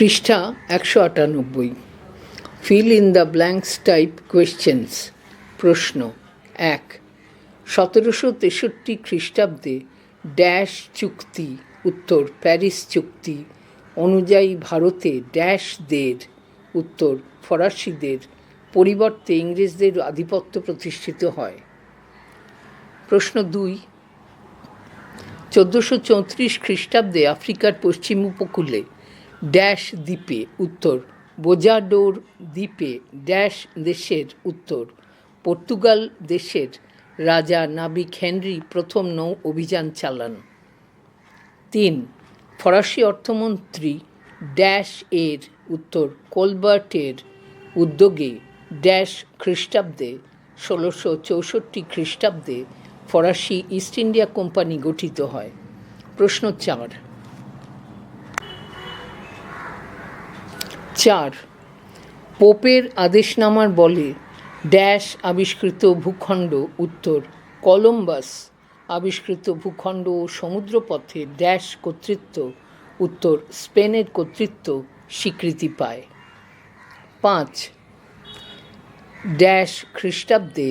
পৃষ্ঠা একশো আটানব্বই। Fill in the blanks type questions প্রশ্ন এক, সতেরোশো তেষট্টি খ্রিস্টাব্দে ড্যাশ চুক্তি, উত্তর প্যারিস চুক্তি, অনুযায়ী ভারতে ড্যাশদের উত্তর ফরাসিদের, পরিবর্তে ইংরেজদের আধিপত্য প্রতিষ্ঠিত হয়। প্রশ্ন দুই, চোদ্দোশো চৌত্রিশ খ্রিস্টাব্দে আফ্রিকার পশ্চিম উপকূলে ড্যাশ দ্বীপে উত্তর, বোজাডোর দ্বীপে ড্যাশ দেশের উত্তর, পর্তুগাল দেশের রাজা নাবিক হেনরি প্রথম নৌ অভিযান চালান। তিন, ফরাসি অর্থমন্ত্রী ড্যাশ এর উত্তর কোলবার্টের উদ্যোগে ড্যাশ খ্রিস্টাব্দে ষোলোশো চৌষট্টি খ্রিস্টাব্দে ফরাসি ইস্ট ইন্ডিয়া কোম্পানি গঠিত হয়। প্রশ্ন চার চার। পোপের আদেশনামার বলে ড্যাশ আবিষ্কৃত ভূখণ্ড উত্তর। কলম্বাস আবিষ্কৃত ভূখণ্ড ও সমুদ্রপথে ড্যাশ কর্তৃত্ব, উত্তর স্পেনের কর্তৃত্ব স্বীকৃতি পায়। পাঁচ। ড্যাশ খ্রিস্টাব্দে,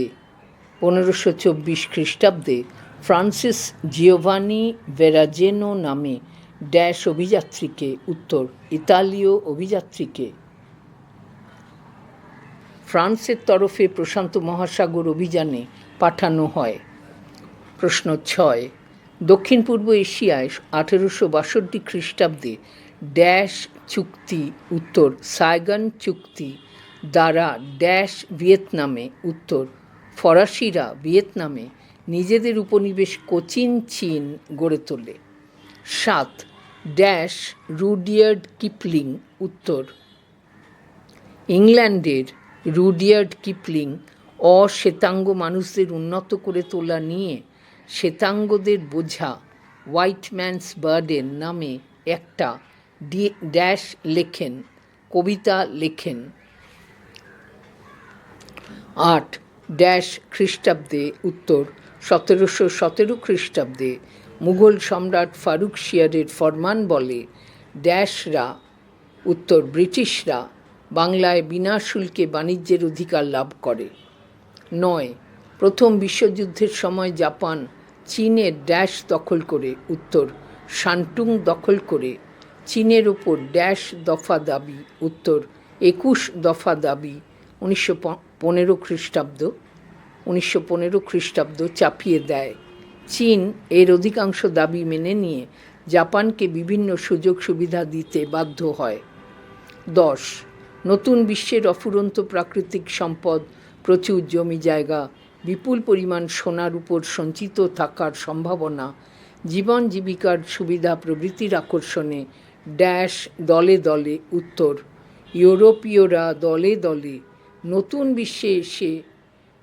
পনেরোশো চব্বিশ খ্রিস্টাব্দে ফ্রান্সিস জিওভানি ভেরাজেনো নামে ড্যাশ অভিযাত্রীকে, উত্তর, ইতালীয় অভিযাত্রীকে। ফ্রান্সের তরফে প্রশান্ত মহাসাগর অভিযানে পাঠানো হয়। প্রশ্ন ছয়, দক্ষিণ পূর্ব এশিয়ায় আঠেরোশো বাষট্টি খ্রিস্টাব্দে ড্যাশ চুক্তি, উত্তর, সাইগান চুক্তি দ্বারা ড্যাশ ভিয়েতনামে, উত্তর, ফরাসিরা ভিয়েতনামে নিজেদের উপনিবেশ কোচিন চীন গড়ে তোলে। সাত ড্যাশ রুডিয়ার্ড কিপলিং, উত্তর। ইংল্যান্ডের রুডিয়ার্ড কিপলিং অশ্বেতাঙ্গ মানুষদের উন্নত করে তোলা নিয়ে শ্বেতাঙ্গদের বোঝা হোয়াইট ম্যানস বার্ডেন নামে একটা ড্যাশ লেখেন, কবিতা লেখেন। আট, ড্যাশ খ্রিস্টাব্দে, উত্তর, সতেরোশো সতেরো খ্রিস্টাব্দে মুঘল সম্রাট ফারুক শিয়ারের ফরমান বলে, ড্যাশরা উত্তর, ব্রিটিশরা বাংলায় বিনা শুল্কে বাণিজ্যের অধিকার লাভ করে। নয়, প্রথম বিশ্বযুদ্ধের সময় জাপান চীনের ড্যাশ দখল করে, উত্তর, শান্টুং দখল করে। চীনের ওপর ড্যাশ দফা দাবি, উত্তর, একুশ দফা দাবি, উনিশশো পনেরো খ্রিস্টাব্দ, উনিশশো পনেরো খ্রিস্টাব্দ চাপিয়ে দেয়। চীন এর অধিকাংশ দাবি মেনে নিয়ে জাপানকে বিভিন্ন সুযোগ সুবিধা দিতে বাধ্য হয়। দশ, নতুন বিশ্বের অফুরন্ত প্রাকৃতিক সম্পদ, প্রচুর জমি জায়গা, বিপুল পরিমাণ সোনার উপর সঞ্চিত থাকার সম্ভাবনা, জীবন জীবিকার সুবিধা প্রভৃতির আকর্ষণে ড্যাশ দলে দলে উত্তর। ইউরোপীয়রা দলে দলে নতুন বিশ্বে এসে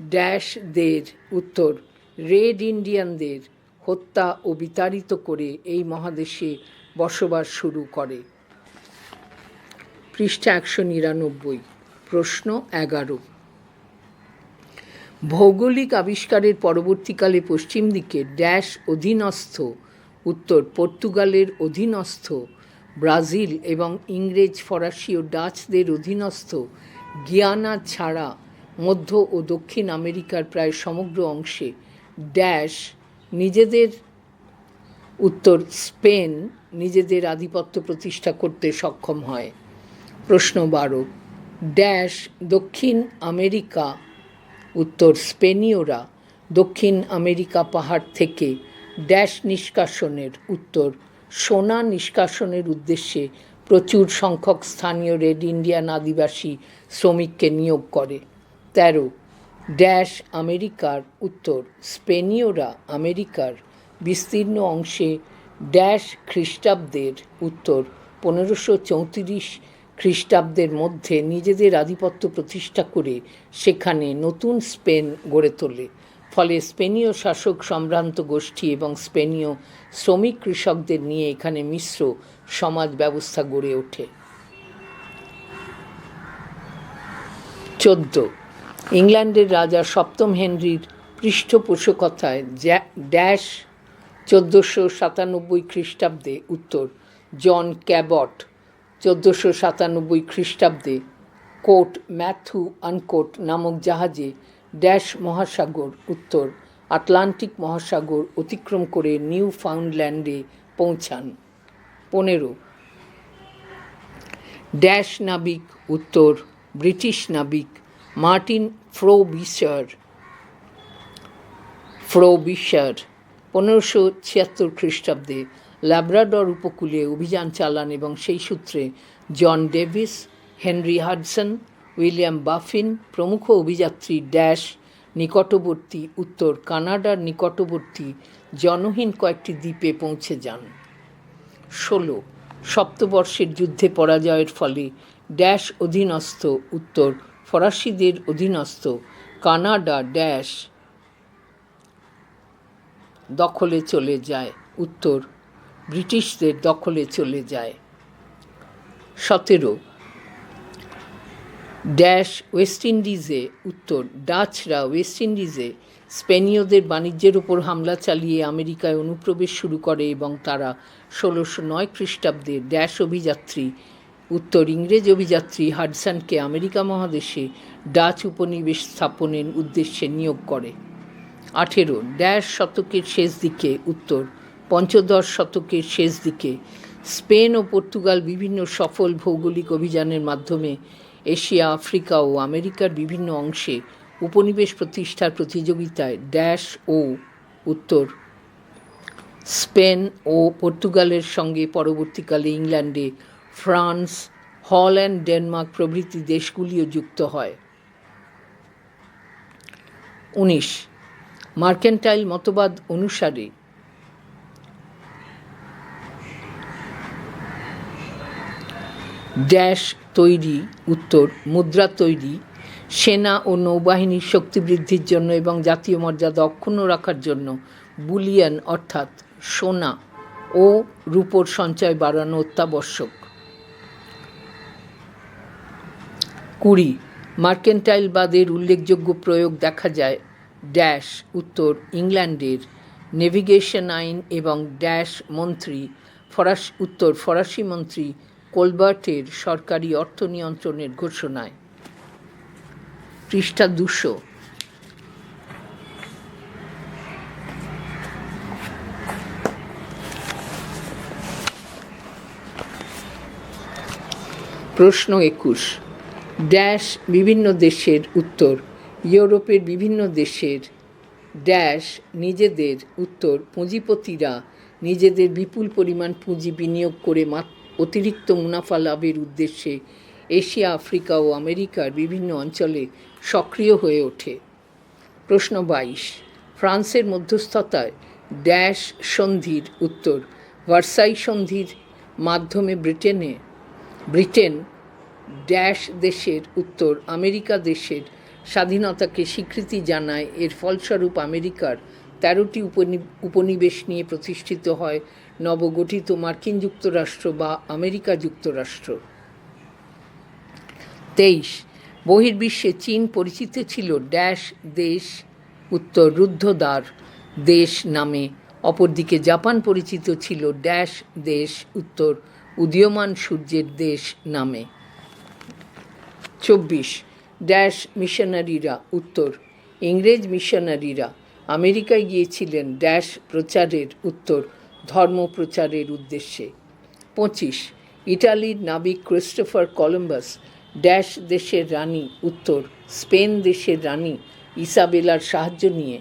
ড্যাশদের উত্তর। রেড ইন্ডিয়ানদের হত্যা ও বিতাড়িত করে এই মহাদেশে বসবাস শুরু করে। পৃষ্ঠা একশো নিরানব্বই, প্রশ্ন এগারো। ভৌগোলিক আবিষ্কারের পরবর্তীকালে পশ্চিম দিকে ড্যাশ অধীনস্থ, উত্তর পর্তুগালের অধীনস্থ, ব্রাজিল এবং ইংরেজ ফরাসি ও ডাচদের অধীনস্থ, গিয়ানা ছাড়া মধ্য ও দক্ষিণ আমেরিকার প্রায় সমগ্র অংশে ড্যাশ নিজেদের উত্তর স্পেন নিজেদের আধিপত্য প্রতিষ্ঠা করতে সক্ষম হয়। প্রশ্ন বারো ড্যাশ দক্ষিণ আমেরিকা, উত্তর স্পেনীয়রা দক্ষিণ আমেরিকা পাহাড় থেকে ড্যাশ নিষ্কাশনের উত্তর, সোনা নিষ্কাশনের উদ্দেশ্যে প্রচুর সংখ্যক স্থানীয় রেড ইন্ডিয়ান আদিবাসী শ্রমিককে নিয়োগ করে। তেরো ড্যাশ আমেরিকার উত্তর, স্পেনীয়রা আমেরিকার বিস্তীর্ণ অংশে ড্যাশ খ্রিস্টাব্দের উত্তর, পনেরোশো চৌত্রিশ খ্রিস্টাব্দের মধ্যে নিজেদের আধিপত্য প্রতিষ্ঠা করে সেখানে নতুন স্পেন গড়ে তোলে। ফলে স্পেনীয় শাসক সম্ভ্রান্ত গোষ্ঠী এবং স্পেনীয় শ্রমিক কৃষকদের নিয়ে এখানে মিশ্র সমাজ ব্যবস্থা গড়ে ওঠে। চোদ্দ ইংল্যান্ডের রাজা সপ্তম হেনরির পৃষ্ঠপোষকতায় ড্যাশ চোদ্দোশো সাতানব্বই খ্রিস্টাব্দে উত্তর, জন ক্যাবট চোদ্দোশো সাতানব্বই খ্রিস্টাব্দে কোট ম্যাথু আনকোট নামক জাহাজে ড্যাশ মহাসাগর উত্তর, আটলান্টিক মহাসাগর অতিক্রম করে নিউ ফাউন্ডল্যান্ডে পৌঁছান। পনেরো, ড্যাশ নাবিক উত্তর, ব্রিটিশ নাবিক মার্টিন ফ্রোবিশার ফ্রোবিশার, পনেরোশো ছিয়াত্তর খ্রিস্টাব্দে ল্যাব্রাডর উপকূলে অভিযান চালান এবং সেই সূত্রে John Davis, Henry Hudson, William Baffin প্রমুখ অভিযাত্রী ড্যাশ নিকটবর্তী উত্তর কানাডার নিকটবর্তী জনহীন কয়েকটি দ্বীপে পৌঁছে যান। ষোলো, সপ্তবর্ষের যুদ্ধে পরাজয়ের ফলে ড্যাশ অধীনস্থ উত্তর ফরাসিদের অধীনস্থ কানাডা ড্যাশ দখলে চলে যায়। উত্তর, ব্রিটিশদের দখলে চলে যায়। সতেরো, ড্যাশ ওয়েস্ট ইন্ডিজে, উত্তর, ডাচরা ওয়েস্ট ইন্ডিজে স্পেনীয়দের বাণিজ্যের উপর হামলা চালিয়ে আমেরিকায় অনুপ্রবেশ শুরু করে এবং তারা ষোলোশো নয় খ্রিস্টাব্দে ড্যাশ অভিযাত্রী উত্তর ইংরেজ অভিযাত্রী হাডসানকে আমেরিকা মহাদেশে ডাচ উপনিবেশ স্থাপনের উদ্দেশ্যে নিয়োগ করে। আঠেরো ড্যাশ শতকের শেষ দিকে উত্তর, পঞ্চদশ শতকের শেষ দিকে স্পেন ও পর্তুগাল বিভিন্ন সফল ভৌগোলিক অভিযানের মাধ্যমে এশিয়া, আফ্রিকা ও আমেরিকার বিভিন্ন অংশে উপনিবেশ প্রতিষ্ঠার প্রতিযোগিতায় ড্যাশ ও, উত্তর, স্পেন ও পর্তুগালের সঙ্গে পরবর্তীকালে ইংল্যান্ডে ফ্রান্স, হল্যান্ড, ডেনমার্ক প্রভৃতি দেশগুলিও যুক্ত হয়। উনিশ, মার্কেন্টাইল মতবাদ অনুসারে ড্যাশ তৈরি, উত্তর, মুদ্রা তৈরি, সেনা ও নৌবাহিনীর শক্তি বৃদ্ধির জন্য এবং জাতীয় মর্যাদা অক্ষুণ্ণ রাখার জন্য বুলিয়ান অর্থাৎ সোনা ও রূপোর সঞ্চয় বাড়ানো অত্যাবশ্যক। কুড়ি। মার্কেন্টাইলবাদের উল্লেখযোগ্য প্রয়োগ দেখা যায় ড্যাশ, উত্তর ইংল্যান্ডের নেভিগেশন আইন এবং ড্যাশ মন্ত্রী, ফরাস, উত্তর ফরাসি মন্ত্রী কোলবার্টের সরকারি অর্থ নিয়ন্ত্রণের ঘোষণায়। পৃষ্ঠা দুশো। প্রশ্ন একুশ। ড্যাশ বিভিন্ন দেশের উত্তর, ইউরোপের বিভিন্ন দেশের ড্যাশ নিজেদের উত্তর, পুঁজিপতিরা নিজেদের বিপুল পরিমাণ পুঁজি বিনিয়োগ করে অতিরিক্ত মুনাফা লাভের উদ্দেশ্যে এশিয়া, আফ্রিকা ও আমেরিকার বিভিন্ন অঞ্চলে সক্রিয় হয়ে ওঠে। প্রশ্ন বাইশ, ফ্রান্সের মধ্যস্থতায় ড্যাশ সন্ধির উত্তর, ভার্সাই সন্ধির মাধ্যমে ব্রিটেনে, ব্রিটেন ড্যাশ দেশের উত্তর আমেরিকা দেশের স্বাধীনতাকে স্বীকৃতি জানায়। এর ফলস্বরূপ আমেরিকার তেরোটি উপনিবেশ নিয়ে প্রতিষ্ঠিত হয় নবগঠিত মার্কিন যুক্তরাষ্ট্র বা আমেরিকা যুক্তরাষ্ট্র। তেইশ, বহির্বিশ্বে চীন পরিচিত ছিল ড্যাশ দেশ উত্তর রুদ্ধদ্বার দেশ নামে। অপরদিকে জাপান পরিচিত ছিল ড্যাশ দেশ উত্তর উদীয়মান সূর্যের দেশ নামে। চব্বিশ। ড্যাশ মিশনারিরা উত্তর। ইংরেজ মিশনারিরা আমেরিকায় গিয়েছিলেন ড্যাশ প্রচারের উত্তর, ধর্ম প্রচারের উদ্দেশ্যে। পঁচিশ। ইটালির নাবিক ক্রিস্টোফার কলম্বাস ড্যাশ দেশের রানী, উত্তর। স্পেন দেশের রানী, ইসাবেলার সাহায্য নিয়ে।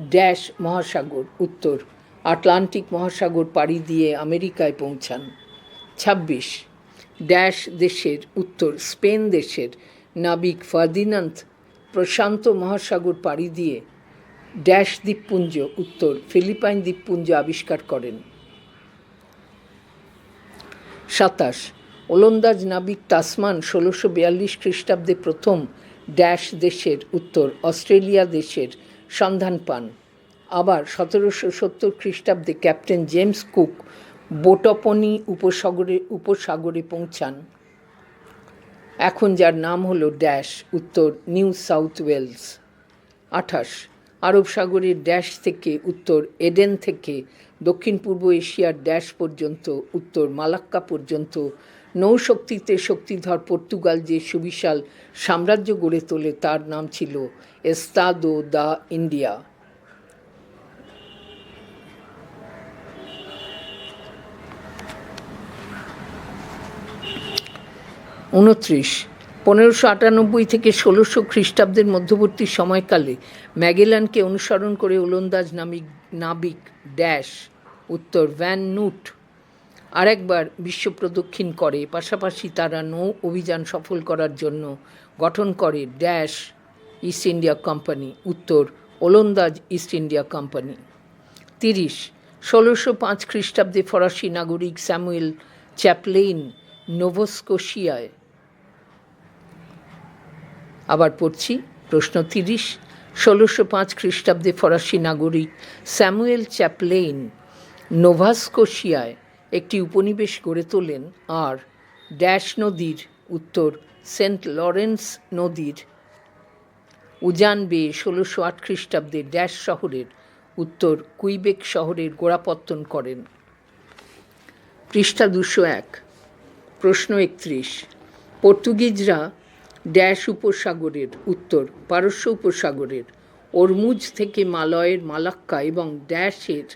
ড্যাশ মহাসাগর, উত্তর। আটলান্টিক মহাসাগর পাড়ি দিয়ে আমেরিকায় পৌঁছান। ছাব্বিশ। ড্যাশ দেশের উত্তর স্পেন দেশের নাবিক ফার্দিনান্থ প্রশান্ত মহাসাগর পাড়ি দিয়ে ড্যাশ দ্বীপপুঞ্জ, উত্তর ফিলিপাইন দ্বীপপুঞ্জ আবিষ্কার করেন। সাতাশ, ওলন্দাজ নাবিক তাসমান ষোলোশো বিয়াল্লিশ খ্রিস্টাব্দে প্রথম ড্যাশ দেশের উত্তর অস্ট্রেলিয়া দেশের সন্ধান পান। আবার সতেরোশো সত্তর খ্রিস্টাব্দে ক্যাপ্টেন জেমস কুক বোটপনি উপসাগরে উপসাগরে পৌঁছান। এখন যার নাম হলো ড্যাশ, উত্তর নিউ সাউথ ওয়েলস। আঠাশ, আরব সাগরের ড্যাশ থেকে উত্তর এডেন থেকে দক্ষিণ পূর্ব এশিয়ার ড্যাশ পর্যন্ত, উত্তর মালাক্কা পর্যন্ত নৌশক্তিতে শক্তিধর পর্তুগাল যে সুবিশাল সাম্রাজ্য গড়ে তোলে তার নাম ছিল এস্তাদো দা ইন্ডিয়া। উনত্রিশ। পনেরোশো আটানব্বই থেকে ষোলোশো খ্রিস্টাব্দের মধ্যবর্তী সময়কালে ম্যাগেলানকে অনুসরণ করে ওলন্দাজ নামিক নাবিক ড্যাশ, উত্তর ভ্যান নুট আরেকবার বিশ্ব প্রদক্ষিণ করে। পাশাপাশি তারা নৌ অভিযান সফল করার জন্য গঠন করে ড্যাশ ইস্ট ইন্ডিয়া কোম্পানি, উত্তর ওলন্দাজ ইস্ট ইন্ডিয়া কোম্পানি। তিরিশ, ষোলোশো পাঁচ খ্রিস্টাব্দে ফরাসি নাগরিক স্যামুয়েল চ্যাপলেইন নোভোস্কোশিয়ায় আবার পড়ছি প্রশ্ন তিরিশ। ষোলোশো পাঁচ খ্রিস্টাব্দে ফরাসি নাগরিক স্যামুয়েল চ্যাপলেইন নোভাস্কোশিয়ায় একটি উপনিবেশ গড়ে তোলেন আর ড্যাশ নদীর উত্তর সেন্ট লরেন্স নদীর উজান বেয়ে ষোলোশো আট খ্রিস্টাব্দে ড্যাশ শহরের উত্তর কুইবেক শহরের গোড়াপত্তন করেন। পৃষ্ঠা দুশো এক। প্রশ্ন একত্রিশ। পর্তুগিজরা ড্যাশ উপসাগরের উত্তর, পারস্য উপসাগরের, অরমুজ থেকে মালয়ের মালাক্কা এবং ড্যাশের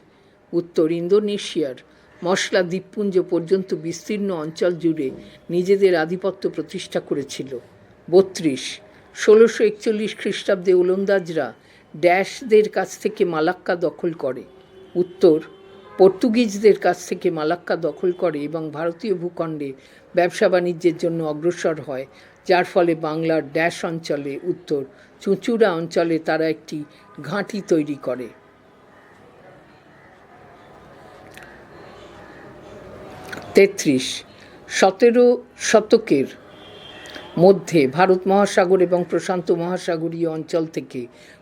উত্তর ইন্দোনেশিয়ার মশলা দ্বীপপুঞ্জ পর্যন্ত বিস্তীর্ণ অঞ্চল জুড়ে নিজেদের আধিপত্য প্রতিষ্ঠা করেছিল। বত্রিশ, ষোলোশো একচল্লিশ খ্রিস্টাব্দে ওলন্দাজরা ড্যাশদের কাছ থেকে মালাক্কা দখল করে। উত্তর, পর্তুগিজদের কাছ থেকে মালাক্কা দখল করে এবং ভারতীয় ভূখণ্ডে ব্যবসা বাণিজ্যের জন্য অগ্রসর হয় যার ফলে বাংলার ড্যাশ অঞ্চলে উত্তর, চুঁচুড়া অঞ্চলে তারা একটি ঘাঁটি তৈরি করে। তেত্রিশ, সতেরো শতকের মধ্যে ভারত মহাসাগর এবং প্রশান্ত মহাসাগরীয় অঞ্চল থেকে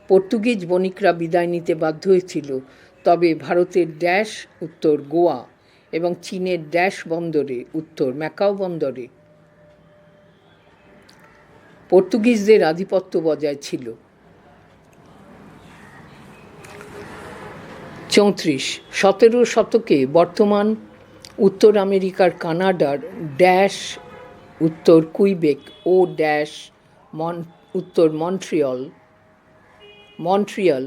পর্তুগিজ বণিকরা বিদায় নিতে বাধ্য হয়েছিল। তবে ভারতের ড্যাশ উত্তর গোয়া এবং চীনের ড্যাশ বন্দরে উত্তর ম্যাকাও বন্দরে পর্তুগিজদের আধিপত্য বজায় ছিল। চৌত্রিশ, সতেরো শতকে বর্তমান উত্তর আমেরিকার কানাডার ড্যাশ, উত্তর কুইবেক ও ড্যাশ মন, উত্তর মন্ট্রিয়ল, মন্ট্রিয়াল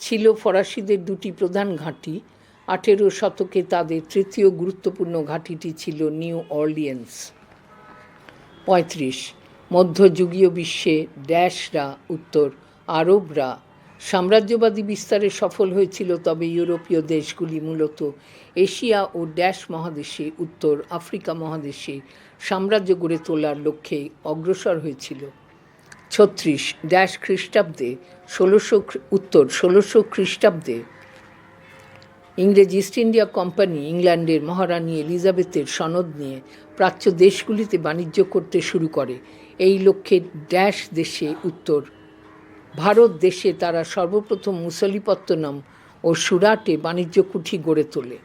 ছিল ফরাসিদের দুটি প্রধান ঘাঁটি। আঠেরো শতকে তাদের তৃতীয় গুরুত্বপূর্ণ ঘাঁটিটি ছিল নিউ অর্লিয়েন্স। পঁয়ত্রিশ মধ্যযুগীয় বিশ্বে ড্যাশরা উত্তর আরবরা সাম্রাজ্যবাদী বিস্তারে সফল হয়েছিল, তবে ইউরোপীয় দেশগুলি মূলত এশিয়া ও ড্যাশ মহাদেশে, উত্তর আফ্রিকা মহাদেশে সাম্রাজ্য গড়ে তোলার লক্ষ্যে অগ্রসর হয়েছিল। ছত্রিশ, ড্যাশ খ্রিস্টাব্দে ষোলোশো উত্তর ষোলোশো খ্রিস্টাব্দে ইংরেজ ইস্ট ইন্ডিয়া কোম্পানি ইংল্যান্ডের মহারানী এলিজাবেথের সনদ নিয়ে প্রাচ্য দেশগুলিতে বাণিজ্য করতে শুরু করে। এই লক্ষ্যে ড্যাশ দেশে উত্তর। ভারত দেশে তারা সর্বপ্রথম মুসলিপত্তনম ও সুরাটে বাণিজ্য কুঠি গড়ে তোলে।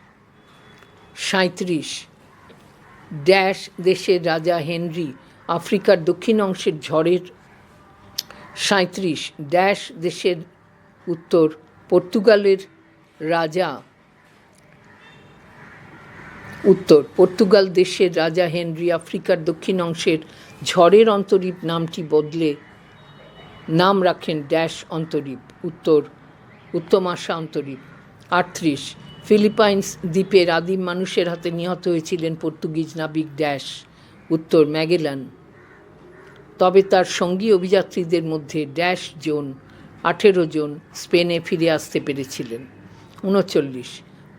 সাঁত্রিশ ড্যাশ দেশের রাজা হেনরি আফ্রিকার দক্ষিণ অংশের ঝড়ের সাঁত্রিশ ড্যাশ দেশের উত্তর পর্তুগালের রাজা উত্তর, পর্তুগাল দেশের রাজা হেনরি আফ্রিকার দক্ষিণ অংশের ঝড়ের অন্তরীপ নামটি বদলে নাম রাখেন ড্যাশ অন্তরীপ, উত্তর উত্তমাশা অন্তরীপ। আটত্রিশ, ফিলিপাইন্স দ্বীপের আদিম মানুষের হাতে নিহত হয়েছিলেন পর্তুগিজ নাবিক ড্যাশ, উত্তর ম্যাগেলান। তবে তার সঙ্গী অভিযাত্রীদের মধ্যে ড্যাশ জোন, আঠেরো জন স্পেনে ফিরে আসতে পেরেছিলেন। উনচল্লিশ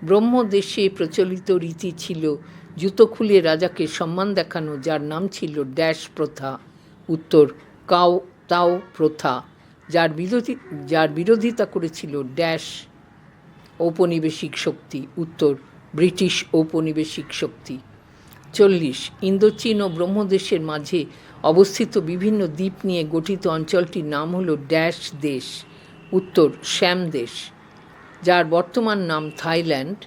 ব্রহ্মদেশে প্রচলিত রীতি ছিল জুতো খুলে রাজাকে সম্মান দেখানো, যার নাম ছিল ড্যাশ প্রথা। উত্তর, কাও তাও প্রথা। যার বিরোধী, যার বিরোধিতা করেছিল ড্যাশ ঔপনিবেশিক শক্তি। উত্তর, ব্রিটিশ ঔপনিবেশিক শক্তি। চল্লিশ, ইন্দোচীন ও ব্রহ্মদেশের মাঝে অবস্থিত বিভিন্ন দ্বীপ নিয়ে গঠিত অঞ্চলটির নাম হল ড্যাশ দেশ। উত্তর, শ্যাম দেশ। যার বর্তমান নাম থাইল্যান্ড।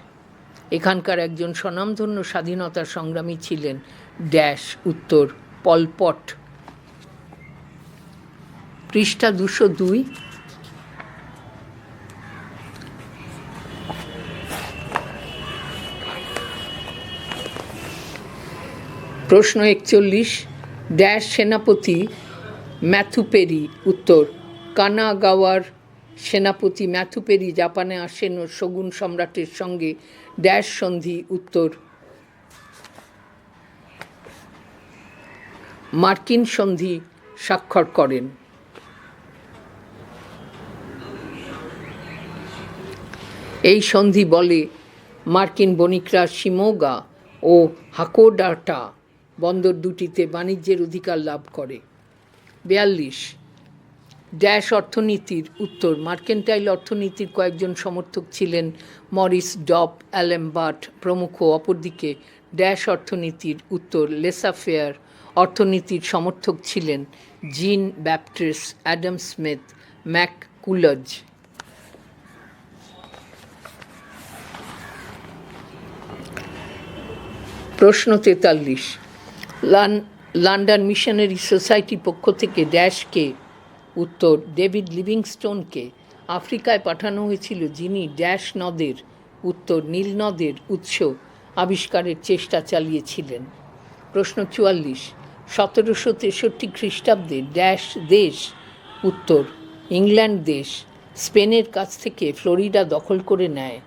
এখানকার একজন স্বনামধন্য স্বাধীনতা সংগ্রামী ছিলেন ড্যাশ উত্তর পলপট পৃষ্ঠা দুশো দুই। প্রশ্ন একচল্লিশ। ড্যাশ সেনাপতি ম্যাথুপেরি উত্তর কানাগাওয়ার সেনাপতি ম্যাথুপেরি জাপানে আসেন ও শগুন সম্রাটের সঙ্গে ড্যাশ সন্ধি উত্তর। মার্কিন সন্ধি স্বাক্ষর করেন। এই সন্ধি বলে মার্কিন বণিকরা শিমোগা ও হাকোডাটা বন্দর দুটিতে বাণিজ্যের অধিকার লাভ করে। বিয়াল্লিশ ড্যাশ অর্থনীতির উত্তর। মার্কেন্টাইল অর্থনীতির কয়েকজন সমর্থক ছিলেন মরিস ডপ অ্যালেমবার্ট প্রমুখ, অপরদিকে ড্যাশ অর্থনীতির উত্তর লেসাফেয়ার অর্থনীতির সমর্থক ছিলেন Jean Baptiste Adam Smith, McCulloch. প্রশ্ন তেতাল্লিশ। লন্ডন মিশনারি সোসাইটির পক্ষ থেকে ড্যাশকে উত্তর, ডেভিড লিভিংস্টোনকে আফ্রিকায় পাঠানো হয়েছিল যিনি ড্যাশ নদের, উত্তর নীল নদের উৎস আবিষ্কারের চেষ্টা চালিয়েছিলেন। প্রশ্ন চুয়াল্লিশ, সতেরোশো তেষট্টি খ্রিস্টাব্দে ড্যাশ দেশ, উত্তর ইংল্যান্ড দেশ, স্পেনের কাছ থেকে ফ্লোরিডা দখল করে নেয়।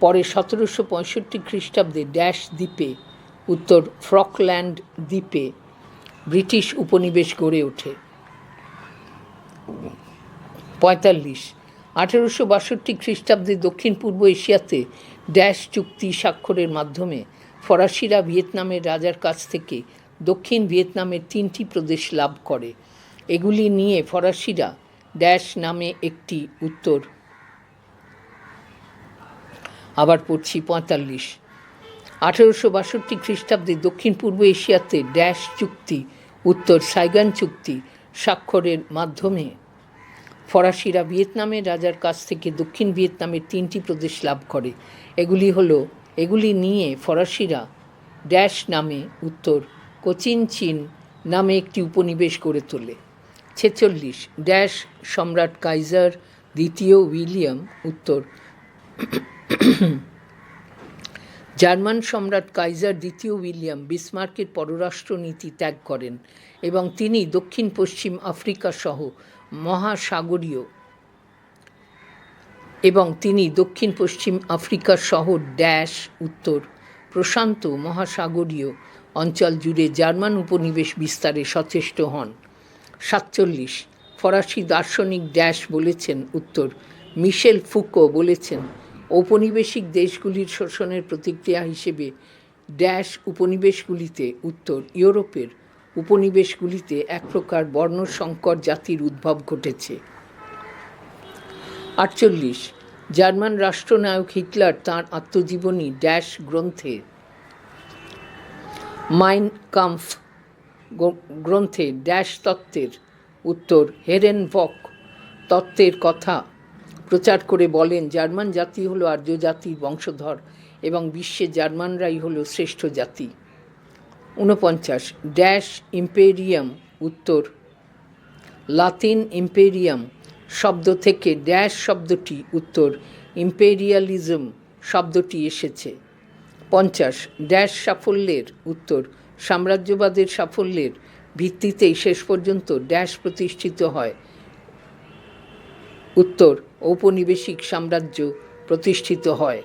পরে সতেরোশো পঁয়ষট্টি খ্রিস্টাব্দে ড্যাশ দ্বীপে, উত্তর ফ্রকল্যান্ড দ্বীপে ব্রিটিশ উপনিবেশ গড়ে ওঠে। পঁয়তাল্লিশ। আঠেরোশো বাষট্টি খ্রিস্টাব্দে দক্ষিণ পূর্ব এশিয়াতে ড্যাশ চুক্তি স্বাক্ষরের মাধ্যমে ফরাসিরা ভিয়েতনামের রাজার কাছ থেকে দক্ষিণ ভিয়েতনামের তিনটি প্রদেশ লাভ করে। এগুলি নিয়ে ফরাসিরা ড্যাশ নামে একটি উত্তর। আবার পড়ছি পঁয়তাল্লিশ। আঠেরোশো বাষট্টি খ্রিস্টাব্দে দক্ষিণ পূর্ব এশিয়াতে ড্যাশ চুক্তি, উত্তর সাইগান চুক্তি স্বাক্ষরের মাধ্যমে ফরাসিরা ভিয়েতনামের রাজার কাছ থেকে দক্ষিণ ভিয়েতনামের তিনটি প্রদেশ লাভ করে। এগুলি হলো, এগুলি নিয়ে ফরাসিরা ড্যাশ নামে উত্তর কোচিন চীন নামে একটি উপনিবেশ গড়ে তোলে। ছেচল্লিশ, ড্যাশ সম্রাট কাইজার দ্বিতীয় উইলিয়াম উত্তর জার্মান সম্রাট কাইজার দ্বিতীয় উইলিয়াম বিসমার্কের পররাষ্ট্র নীতি ত্যাগ করেন এবং তিনি দক্ষিণ পশ্চিম আফ্রিকা সহ মহাসাগরীয় এবং তিনি দক্ষিণ পশ্চিম আফ্রিকা সহ ড্যাশ, উত্তর প্রশান্ত মহাসাগরীয় অঞ্চল জুড়ে জার্মান উপনিবেশ বিস্তারে সচেষ্ট হন। সাতচল্লিশ, ফরাসি দার্শনিক ড্যাশ বলেছেন, উত্তর মিশেল ফুকো বলেছেন ঔপনিবেশিক দেশগুলির শোষণের প্রতিক্রিয়া হিসেবে ড্যাশ উপনিবেশগুলিতে উত্তর ইউরোপের উপনিবেশগুলিতে এক প্রকার বর্ণসংকর জাতির উদ্ভব ঘটেছে। আটচল্লিশ, জার্মান রাষ্ট্রনায়ক হিটলার তাঁর আত্মজীবনী ড্যাশ গ্রন্থে মাইন কাম্ফ গ্রন্থে ড্যাশ তত্ত্বের উত্তর হেরেন ভক তত্ত্বের কথা প্রচার করে বলেন, জার্মান জাতি হলো আর্য জাতির বংশধর, এবং বিশ্বে জার্মানরাই হলো শ্রেষ্ঠ জাতি। ঊনপঞ্চাশ, ড্যাশ ইম্পেরিয়াম, উত্তর, লাতিন ইম্পেরিয়াম শব্দ থেকে ড্যাশ শব্দটি উত্তর, ইম্পেরিয়ালিজম শব্দটি এসেছে। পঞ্চাশ, ড্যাশ সাফল্যের উত্তর, সাম্রাজ্যবাদের সাফল্যের ভিত্তিতেই শেষ পর্যন্ত ড্যাশ প্রতিষ্ঠিত হয়। উত্তর ঔপনিবেশিক সাম্রাজ্য প্রতিষ্ঠিত হয়।